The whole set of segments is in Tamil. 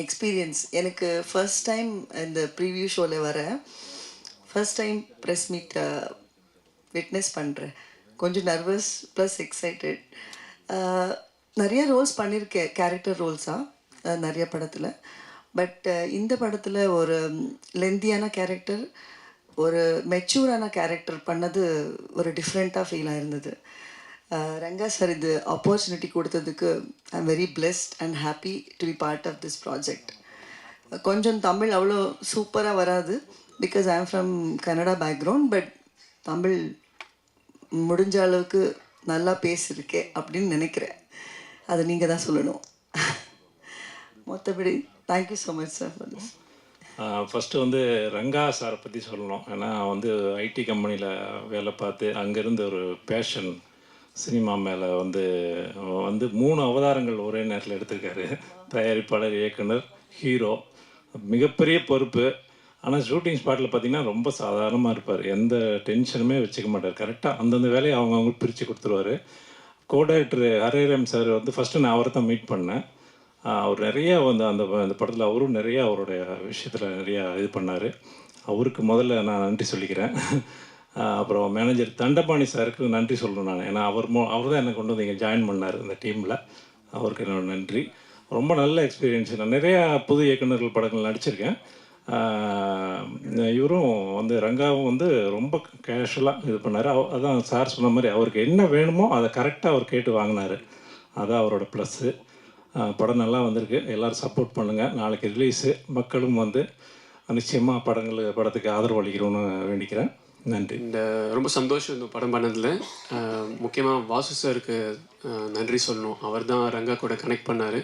எக்ஸ்பீரியன்ஸ் எனக்கு ஃபர்ஸ்ட் டைம் இந்த ப்ரீவியூ ஷோவில் வர ஃபர்ஸ்ட் டைம் ப்ரெஸ் மீட்டை விட்னஸ் பண்ணுறேன் கொஞ்சம் நர்வஸ் ப்ளஸ் எக்ஸைட்டட் நிறைய ரோல்ஸ் பண்ணியிருக்கேன் கேரக்டர் ரோல்ஸாக நிறைய படத்தில். பட் இந்த படத்தில் ஒரு லெந்தியான கேரக்டர் ஒரு மெச்சூரான கேரக்டர் பண்ணது ஒரு டிஃப்ரெண்ட்டாக ஃபீலாக இருந்தது. ரங்கா சார் இது ஆப்பர்ச்சுனிட்டி கொடுத்ததுக்கு I am very blessed and happy to be part of this project கொஞ்சம் தமிழ் அவ்வளோ சூப்பராக வராது because I am from Canada background but Tamil முடிஞ்ச அளவுக்கு நல்லா பேசியிருக்கேன் அப்படின்னு நினைக்கிறேன். அதை நீங்கள் தான் சொல்லணும். மற்றபடி thank you so much sir for this first வந்து ரங்கா சாரை பற்றி சொல்லணும். ஏன்னா வந்து ஐடி கம்பெனியில் வேலை பார்த்து அங்கேருந்து ஒரு பேஷன் சினிமா மேலே வந்து வந்து மூணு அவதாரங்கள் ஒரே நேரத்தில் எடுத்திருக்காரு. தயாரிப்பாளர் இயக்குனர் ஹீரோ. மிகப்பெரிய பொறுப்பு. ஆனால் ஷூட்டிங் ஸ்பாட்டில் பார்த்தீங்கன்னா ரொம்ப சாதாரணமாக இருப்பார். எந்த டென்ஷனுமே வச்சுக்க மாட்டார். கரெக்டாக அந்தந்த வேலையை அவங்கவுங்க பிரித்து கொடுத்துருவாரு. கோ டைரக்டர் ஹரேரம் சார் வந்து ஃபஸ்ட்டு நான் அவரை தான் மீட் பண்ணேன். அவர் நிறையா வந்து அந்த அந்த படத்தில் அவரும் நிறைய அவருடைய விஷயத்தில் நிறையா இது பண்ணார். அவருக்கு முதல்ல நான் நன்றி சொல்லிக்கிறேன். அப்புறம் மேனேஜர் தண்டபாணி சாருக்கு நன்றி சொல்லணும் நான். ஏன்னா அவர் மோ அவர் தான் என்னை கொண்டு வந்து இங்கே ஜாயின் பண்ணார் இந்த டீமில் அவருக்கு என்னோட நன்றி. ரொம்ப நல்ல எக்ஸ்பீரியன்ஸ் நான் நிறையா புது இயக்குநர்கள் படங்கள் நடிச்சிருக்கேன். இவரும் வந்து ரங்காவும் வந்து ரொம்ப கேஷுவலாக இது பண்ணார். அதான் சார் சொன்ன மாதிரி அவருக்கு என்ன வேணுமோ அதை கரெக்டாக அவர் கேட்டு வாங்கினார். அதான் அவரோட ப்ளஸ்ஸு படம் நல்லா வந்திருக்கு. எல்லோரும் சப்போர்ட் பண்ணுங்கள் நாளைக்கு ரிலீஸு மக்களும் வந்து நிச்சயமாக படங்கள் படத்துக்கு ஆதரவு அளிக்கிறோன்னு வேண்டிக்கிறேன். நன்றி. இந்த ரொம்ப சந்தோஷம் இந்த படம் பண்ணதில். முக்கியமாக வாசு சாருக்கு நன்றி சொல்லணும். அவர் தான் ரங்கா கூட கனெக்ட் பண்ணார்.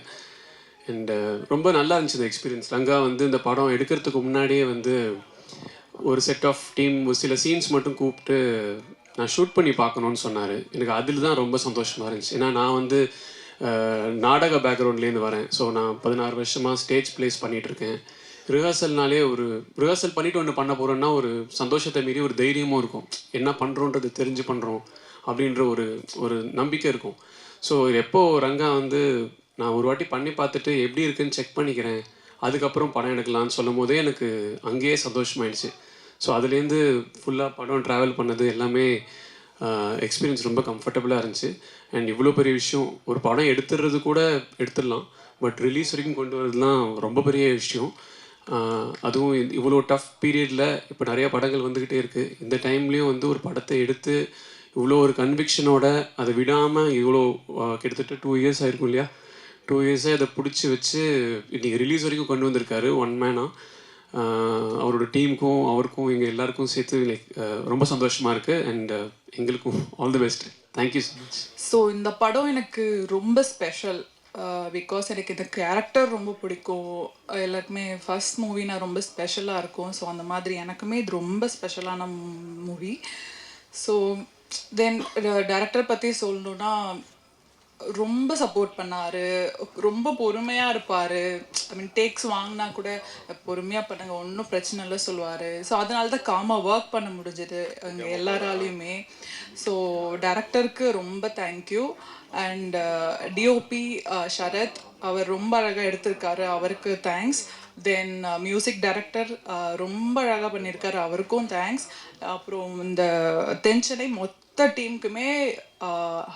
அண்டு ரொம்ப நல்லா இருந்துச்சு இந்த எக்ஸ்பீரியன்ஸ் ரங்கா வந்து இந்த படம் எடுக்கிறதுக்கு முன்னாடியே வந்து ஒரு செட் ஆஃப் டீம் ஒரு சில சீன்ஸ் மட்டும் கூப்பிட்டு நான் ஷூட் பண்ணி பார்க்கணுன்னு சொன்னார். எனக்கு அதில் தான் ரொம்ப சந்தோஷமாக இருந்துச்சு. ஏன்னா நான் வந்து நாடக பேக்ரவுண்ட்லேருந்து வரேன். ஸோ நான் பதினாறு வருஷமாக ஸ்டேஜ் ப்ளேஸ் பண்ணிகிட்ருக்கேன் ரிஹர்சல்னாலே ஒரு ரிஹர்சல் பண்ணிட்டு ஒன்று பண்ண போகிறோன்னா ஒரு சந்தோஷத்தை மீறி ஒரு தைரியமும் இருக்கும். என்ன பண்ணுறோன்றது தெரிஞ்சு பண்ணுறோம் அப்படின்ற ஒரு ஒரு நம்பிக்கை இருக்கும். ஸோ எப்போ ரங்கா வந்து நான் ஒரு வாட்டி பண்ணி பார்த்துட்டு எப்படி இருக்குன்னு செக் பண்ணிக்கிறேன் அதுக்கப்புறம் படம் எடுக்கலாம்னு சொல்லும் போதே எனக்கு அங்கேயே சந்தோஷமாயிடுச்சு. ஸோ அதுலேருந்து ஃபுல்லாக படம் ட்ராவல் பண்ணது எல்லாமே எக்ஸ்பீரியன்ஸ் ரொம்ப கம்ஃபர்டபுளாக இருந்துச்சு. அண்ட் இவ்வளோ பெரிய விஷயம் ஒரு படம் எடுத்துடுறது கூட எடுத்துடலாம். பட் ரிலீஸ் வரைக்கும் கொண்டு வரதுலாம் ரொம்ப பெரிய விஷயம். அதுவும் இவ்வளோ டஃப் பீரியடில் இப்போ நிறைய படங்கள் வந்துக்கிட்டே இருக்குது இந்த டைம்லேயும் வந்து ஒரு படத்தை எடுத்து இவ்வளோ ஒரு கன்விக்ஷனோட அதை விடாமல் இவ்வளோ கிட்டத்தட்ட டூ இயர்ஸ் ஆயிருக்கும் இல்லையா? டூ இயர்ஸே அதை பிடிச்சி வச்சு இன்றைக்கி ரிலீஸ் வரைக்கும் கொண்டு வந்திருக்காரு ஒன் மேனாக அவரோட டீமுக்கும் அவருக்கும் எங்கள் எல்லாருக்கும் சேர்த்து லைக் ரொம்ப சந்தோஷமாக இருக்குது அண்ட் எங்களுக்கும் all the best thank you so much so இந்த படம் எனக்கு ரொம்ப ஸ்பெஷல் Uh, பிகாஸ் எனக்கு இந்த கேரக்டர் ரொம்ப பிடிக்கும். Uh, எல்லாருக்குமே ஃபர்ஸ்ட் மூவினா ரொம்ப ஸ்பெஷலாக இருக்கும். ஸோ அந்த மாதிரி எனக்குமே இது ரொம்ப ஸ்பெஷலான மூவி ஸோ தென் டேரக்டர் பற்றி சொல்லணுன்னா ரொம்ப சப்போர்ட் பண்ணாரு. ரொம்ப பொறுமையாக இருப்பார். ஐ மீன் டேக்ஸ் வாங்கினா கூட பொறுமையாக பண்ணுங்க ஒன்றும் பிரச்சனை இல்லை சொல்லுவார். ஸோ அதனால தான் காமாக ஒர்க் பண்ண முடிஞ்சது. அங்கே எல்லாராலையுமே. ஸோ டேரக்டருக்கு ரொம்ப thank you and DOP Sharath அவர் ரொம்ப அழகாக எடுத்திருக்காரு. அவருக்கு தேங்க்ஸ் தென் மியூசிக் டைரக்டர் ரொம்ப அழகாக பண்ணியிருக்காரு அவருக்கும் தேங்க்ஸ் அப்புறம் இந்த தென்சென்னை மொத்த டீமுக்குமே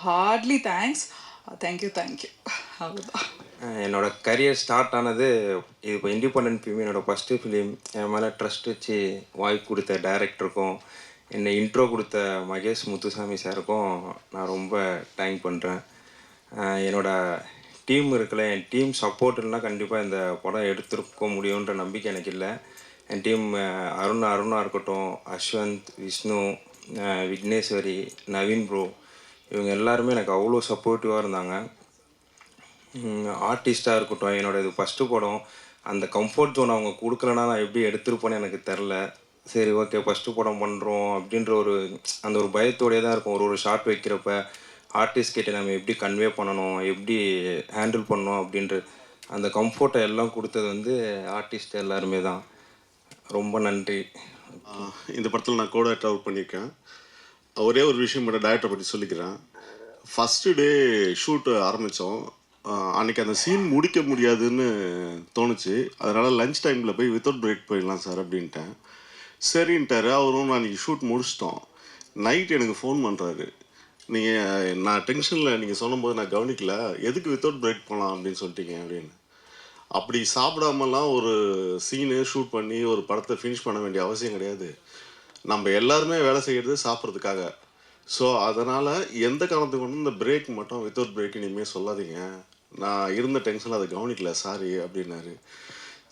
heartly thanks thank you thank you அவ்வளோதான் என்னோட கரியர் ஸ்டார்ட் ஆனது இது இப்போ இண்டிபெண்ட் ஃபிலிம் என்னோடய ஃபஸ்ட்டு ஃபிலிம் என் மேலே ட்ரஸ்ட் வச்சு வாய்ப்பு கொடுத்த டேரக்டருக்கும் என்னை இன்ட்ரோ கொடுத்த மகேஷ் முத்துசாமி சாருக்கும் நான் ரொம்ப தேங்க் பண்ணுறேன் என்னோடய டீம் இருக்குல்ல என் டீம் சப்போர்ட் இல்லைனா கண்டிப்பாக இந்த படம் எடுத்துருக்க முடியுன்ற நம்பிக்கை எனக்கு இல்லை. என் டீம் அருண் அருணா இருக்கட்டும் அஸ்வந்த் விஷ்ணு விக்னேஸ்வரி நவீன் ப்ரோ இவங்க எல்லாருமே எனக்கு அவ்வளோ சப்போர்ட்டிவாக இருந்தாங்க. ஆர்டிஸ்ட்டாக இருக்கட்டும் என்னோடய இது ஃபஸ்ட்டு படம். அந்த கம்ஃபர்ட் ஜோன் அவங்க கொடுக்கலனா நான் எப்படி எடுத்திருப்பேன்னு எனக்கு தெரில. சரி ஓகே ஃபஸ்ட்டு படம் பண்ணுறோம் அப்படின்ற ஒரு அந்த ஒரு பயத்தோடய தான் இருக்கும். ஒரு ஒரு ஷார்ட் வைக்கிறப்ப ஆர்டிஸ்ட் கிட்டே நம்ம எப்படி கன்வே பண்ணணும் எப்படி ஹேண்டில் பண்ணணும் அப்படின்ற அந்த கம்ஃபர்ட்டை எல்லாம் கொடுத்தது வந்து ஆர்டிஸ்ட் எல்லாருமே தான். ரொம்ப நன்றி. இந்த படத்தில் நான் கூட ட்ராவல் பண்ணியிருக்கேன். ஒரே ஒரு விஷயம் மட்டும் டேரக்டரை பற்றி சொல்லிக்கிறேன். ஃபஸ்ட்டு டே ஷூட்டு ஆரம்பித்தோம் அன்னைக்கு அந்த சீன் முடிக்க முடியாதுன்னு தோணுச்சு. அதனால் லஞ்ச் டைமில் போய் வித்தவுட் பிரேக் போயிடலாம் சார் அப்படின்ட்டேன். சரின்ட்டார். அவரும் நான் அன்றைக்கி ஷூட் முடிச்சிட்டோம். நைட் எனக்கு ஃபோன் பண்ணுறாரு நீங்கள் நான் டென்ஷனில் நீங்கள் சொல்லும்போது நான் கவனிக்கல. எதுக்கு வித்தவுட் பிரேக் போகலாம் அப்படின்னு சொல்லிட்டீங்க அப்படின்னு. அப்படி சாப்பிடாமலாம் ஒரு சீனு ஷூட் பண்ணி ஒரு படத்தை ஃபினிஷ் பண்ண வேண்டிய அவசியம் கிடையாது. நம்ம எல்லாருமே வேலை செய்கிறது சாப்பிட்றதுக்காக. ஸோ அதனால் எந்த காரணத்துக்கு கொண்டு இந்த பிரேக் மட்டும் வித்தவுட் பிரேக் இனிமேல் சொல்லாதீங்க. நான் இருந்த டென்ஷனில் அதை கவனிக்கல. சாரி அப்படின்னாரு.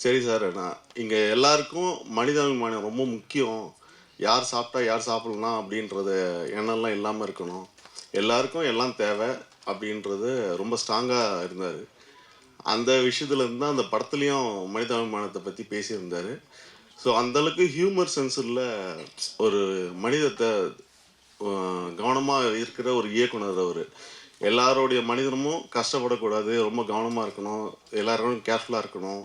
சரி சார் நான் இங்கே எல்லாருக்கும் மனிதாபிமானம் ரொம்ப முக்கியம். யார் சாப்பிட்டா யார் சாப்பிட்லாம் அப்படின்றத எண்ணம்லாம் இல்லாமல் இருக்கணும். எல்லாருக்கும் எல்லாம் தேவை அப்படின்றது ரொம்ப ஸ்ட்ராங்காக இருந்தார். அந்த விஷயத்துலேருந்து தான் அந்த படத்துலையும் மனிதாபிமானத்தை பற்றி பேசியிருந்தார். ஸோ அந்தளவுக்கு ஹியூமர் சென்ஸில் ஒரு மனிதத்தை கவனமாக இருக்கிற ஒரு இயக்குனர் அவர். எல்லாரோடைய மனிதனமும் கஷ்டப்படக்கூடாது ரொம்ப கவனமாக இருக்கணும் எல்லாரும் கேர்ஃபுல்லாக இருக்கணும்.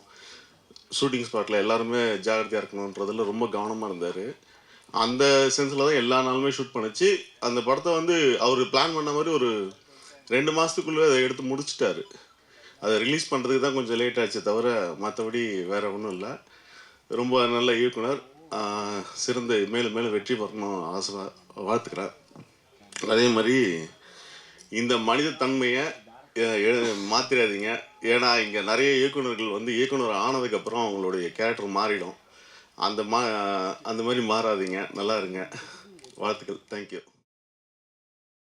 ஷூட்டிங் ஸ்பாட்டில் எல்லாருமே ஜாகிரதையாக இருக்கணுன்றதில் ரொம்ப கவனமாக இருந்தார். அந்த சென்ஸில் தான் எல்லா நாளுமே ஷூட் பண்ணிச்சு. அந்த படத்தை வந்து அவர் பிளான் பண்ண மாதிரி ஒரு ரெண்டு மாதத்துக்குள்ளே அதை எடுத்து முடிச்சிட்டாரு. அதை ரிலீஸ் பண்ணுறதுக்கு தான் கொஞ்சம் லேட் ஆச்சு தவிர மற்றபடி வேறு ஒன்றும் இல்லை. ரொம்ப நல்ல இயக்குனர். சிறந்த மேலும் மேலும் வெற்றி பெறணும் ஆசை வாழ்த்துக்கிறேன் அதே மாதிரி இந்த மனித தன்மையை மாற்றிடாதீங்க ஏன்னா இங்கே நிறைய இயக்குனர்கள் வந்து இயக்குனர் ஆனதுக்கப்புறம் அவங்களுடைய கேரக்டர் மாறிடும். அந்த மா அந்த மாதிரி மாறாதீங்க. நல்லா இருங்க. வாழ்த்துக்கள். தேங்க்யூ